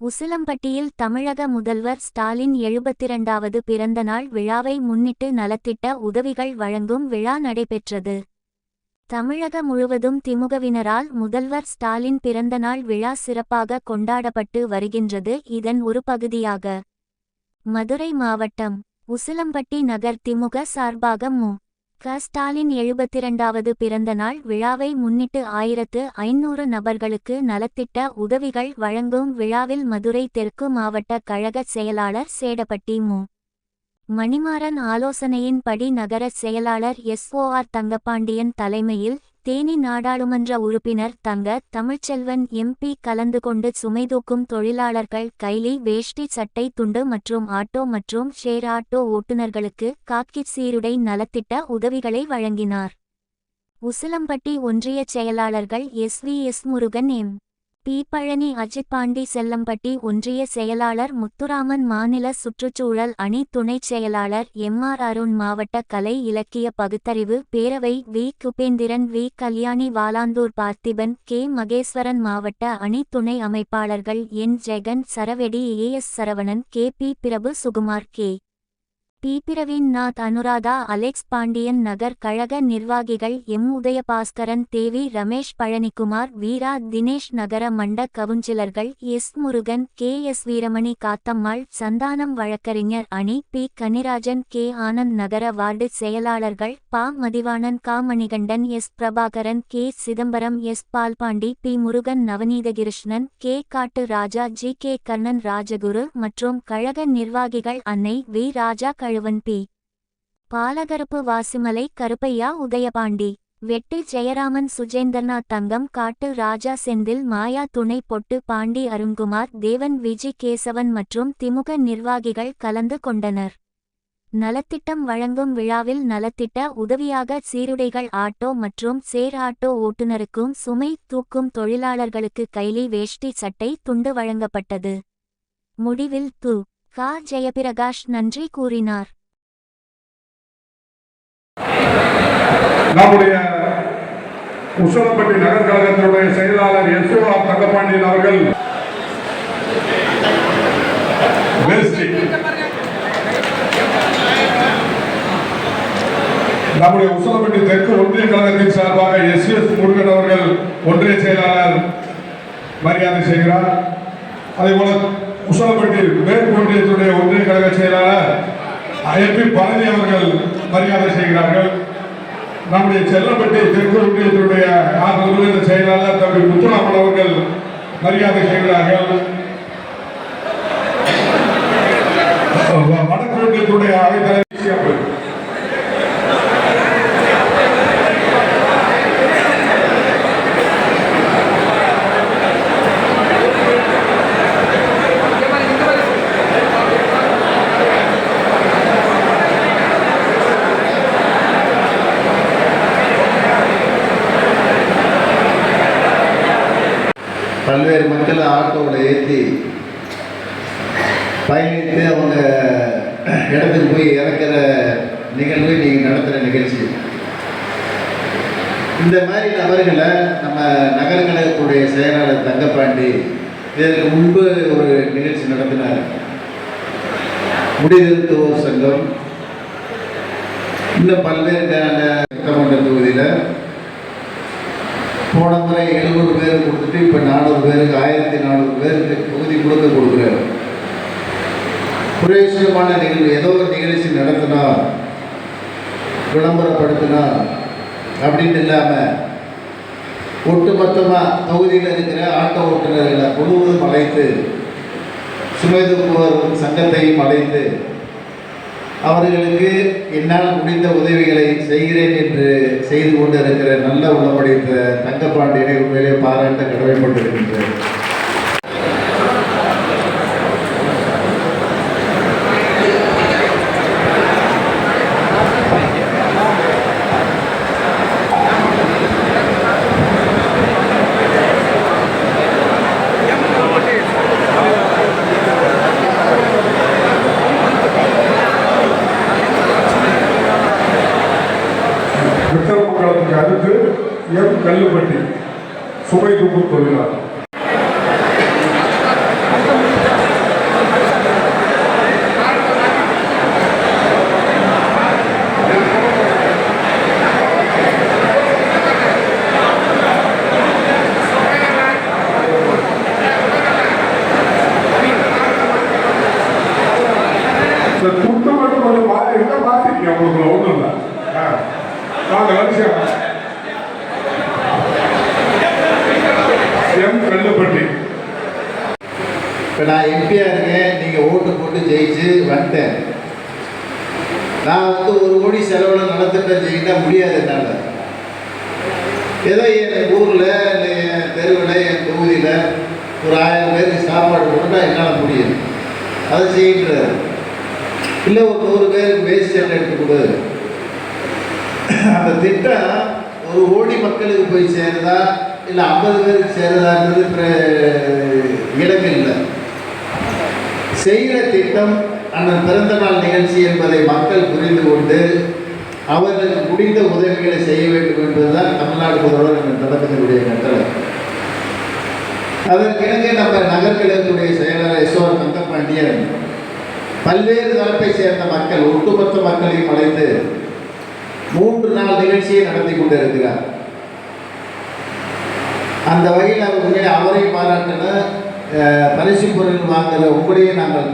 உசிலம்பட்டியில் தமிழக முதல்வர் ஸ்டாலின் எழுபத்திரண்டாவது பிறந்தநாள் விழாவை முன்னிட்டு நலத்திட்ட உதவிகள் வழங்கும் விழா நடைபெற்றது. தமிழக முழுவதும் திமுகவினரால் முதல்வர் ஸ்டாலின் பிறந்தநாள் விழா சிறப்பாக கொண்டாடப்பட்டு வருகின்றது இதன் ஒரு பகுதியாக. மதுரை மாவட்டம் உசிலம்பட்டி நகர் திமுக சார்பாக மு. க. ஸ்டாலின் எழுபத்திரண்டாவது பிறந்தநாள் விழாவை முன்னிட்டு ஆயிரத்து ஐநூறு நபர்களுக்கு நலத்திட்ட உதவிகள் வழங்கும் விழாவில் மதுரை தெற்கு மாவட்ட கழக செயலாளர் சேடப்பட்டி மு. மணிமாறன் ஆலோசனையின்படி நகர செயலாளர் எஸ்ஓஆர் தங்கப்பாண்டியன் தலைமையில் தேனி நாடாளுமன்ற உறுப்பினர் தங்க தமிழ்ச்செல்வன் எம்பி கலந்து கொண்டு சுமைதூக்கும் தொழிலாளர்கள் கைலி வேஷ்டி சட்டை துண்டு மற்றும் ஆட்டோ மற்றும் ஷேர் ஆட்டோ ஓட்டுநர்களுக்கு காக்கி சீருடை நலத்திட்ட உதவிகளை வழங்கினார். உசிலம்பட்டி ஒன்றியச் செயலாளர்கள் S V S Murugan M. P Palani Ajith Pandi Sellampatti ஒன்றிய செயலாளர் முத்துராமன் மாநில சுற்றுச்சூழல் அணி துணைச் செயலாளர் எம் ஆர் அருண் மாவட்ட கலை இலக்கிய பகுத்தறிவு பேரவை V Kubendran V Kalyani Valandur Parthiban K Maheswaran மாவட்ட அணி துணை அமைப்பாளர்கள் N Jagan Saravedi A S Saravanan K P Prabhu Sukumar K P Nath Anuradha Alex Pandian நகர் கழக நிர்வாகிகள் எம். உதயபாஸ்கரன் தேவி ரமேஷ் பழனிக்குமார் வீரா தினேஷ் நகர மண்ட கவுன்சிலர்கள் S. Murugan K. S. Veeramani Kathammal Santhanam வழக்கறிஞர் அணி பி. கனிராஜன் கே. ஆனந்த் நகர வார்டு செயலாளர்கள் பா. மதிவாணன் கா. Manikandan S. Prabhakaran K. Chidambaram S. Palpandi P. Murugan Navaneethakrishnan K. Kattu Raja G. K. Karnan Rajaguru மற்றும் கழக நிர்வாகிகள் அன்னை வி. ராஜா கழுவன் பி பாலகருப்பு வாசிமலை கருப்பையா உதயபாண்டி. வெட்டு ஜெயராமன் சுஜேந்தர்நாத் தங்கம் காட்டு ராஜா செந்தில் மாயா துணை பொட்டு பாண்டி அருண்குமார் தேவன் விஜி கேசவன் மற்றும் திமுக நிர்வாகிகள் கலந்து கொண்டனர். நலத்திட்டம் வழங்கும் விழாவில் நலத்திட்ட உதவியாக சீருடைகள் ஆட்டோ மற்றும் சேர் ஆட்டோ ஓட்டுநருக்கும் சுமை தூக்கும் தொழிலாளர்களுக்கு கைலி வேஷ்டி சட்டை துண்டு வழங்கப்பட்டது. முடிவில் து. கா. ஜெயபிரகாஷ் நன்றி கூறினார். நம்முடைய உசலப்பட்டி நகர் கழகத்தினுடைய செயலாளர் எஸ்ஓஆர் தங்கப்பாண்டியன் அவர்கள் நம்முடைய உசலப்பட்டி தெற்கு ஒன்றிய கழகத்தின் சார்பாக எஸ். எஸ். முருகன் அவர்கள் ஒன்றிய செயலாளர் மரியாதை செய்கிறார். அதே போல உசலப்பட்டி மேற்கு ஒன்றியத்துடைய ஒன்றிய கழக செயலாளர் ஐபி பழனி அவர்கள் மரியாதை செய்கிறார்கள். நம்முடைய செல்லப்பட்டி தெற்கு ஒன்றியத்தினுடைய ஆறு செயலாளர் தம்பி முத்துராமன் அவர்கள் மரியாதை செய்கிறார்கள். வடக்கு ஒன்றியத்துடைய அவைத்தலைவர் பல்வேறு மக்களை ஆட்டோவில் ஏற்றி பயணித்து அவங்க இடத்துக்கு போய் இறக்கிற நிகழ்வு நீங்கள் நடத்துகிற நிகழ்ச்சி. இந்த மாதிரி நபர்களை நம்ம நகரங்களுடைய செயலாளர் தங்கப்பாண்டி இதற்கு முன்பு ஒரு நிகழ்ச்சி நடத்தினார். முடிதிருத்துவோர் சங்கம். இன்னும் பல்வேறு சட்டமன்ற தொகுதியில் போன முறை எழுநூறு பேர் இப்போ நானூறு பேருக்கு ஆயிரத்தி நானூறு பேருக்கு தொகுதி முழுக்க கொடுக்குறாரு. பிரயோஜனமான நிகழ்வு ஏதோ ஒரு நிகழ்ச்சி நடத்தினா விளம்பரப்படுத்தினா அப்படின்னு இல்லாமல் ஒட்டுமொத்தமாக தொகுதியில் இருக்கிற ஆட்டோ ஓட்டுநர்களை முழுவதும் அழைத்து சுமை தூக்குவோர் சங்கத்தையும் அழைத்து அவர்களுக்கு என்னால் முடிந்த உதவிகளை செய்கிறேன் என்று செய்து கொண்டு இருக்கிற நல்ல இந்த தங்கப்பாண்டியனை உண்மையிலே பாராட்ட கடமைப்பட்டிருக்கின்றேன். அடுத்து எம் கல்லுப்பட்டி சுமை தூக்கு தொழிலாளர். துட்டு மட்டும் கொஞ்சம் பார்த்து என்ன பார்த்துருக்கீங்க உங்களுக்கு ஒன்றும் இப்போ நான் எம்பியாக இருக்கேன். நீங்கள் ஓட்டு போட்டு ஜெயிச்சு வந்துட்டேன். நான் வந்து ஒரு கோடி செலவில் நலத்திட்டம் செய்யினா முடியாது என்னால். ஏதோ என் ஊரில் இல்லை என் தெருவில் என் தொகுதியில் ஒரு ஆயிரம் பேருக்கு சாப்பாடு போட்டால் என்னால் முடியும். அதை செய்கின்றார் இல்லை ஒரு நூறு பேருக்கு வேஸ்ட் சட்டை எடுத்து கொடு. அந்த திட்டம் ஒரு கோடி மக்களுக்கு போய் சேருதா? இல்லை ஐம்பது பேருக்கு சேருதான்றது இப்போ இலக்கு இல்லை. செய்கிற திட்டம் அந்த பிறந்த நாள் நிகழ்ச்சி என்பதை மக்கள் புரிந்து கொண்டு அவர்களுக்கு முடிந்த உதவிகளை செய்ய வேண்டும் என்பதுதான் தமிழ்நாடு முதல்வர் என்ற கட்டளை. அதற்கிணங்க நம்ம நகர்கிழக்குடைய செயலாளர் யசோர் தங்கப்பாண்டியன் பல்வேறு தரப்பை சேர்ந்த மக்கள் ஒட்டுமொத்த மக்களையும் அழைத்து மூன்று நாள் நிகழ்ச்சியை நடத்தி கொண்டிருக்கிறார். அந்த வகையில் அவர் அவரை பாராட்டின பரிசு பொருள் வாங்குகிற உங்களையே நாங்கள்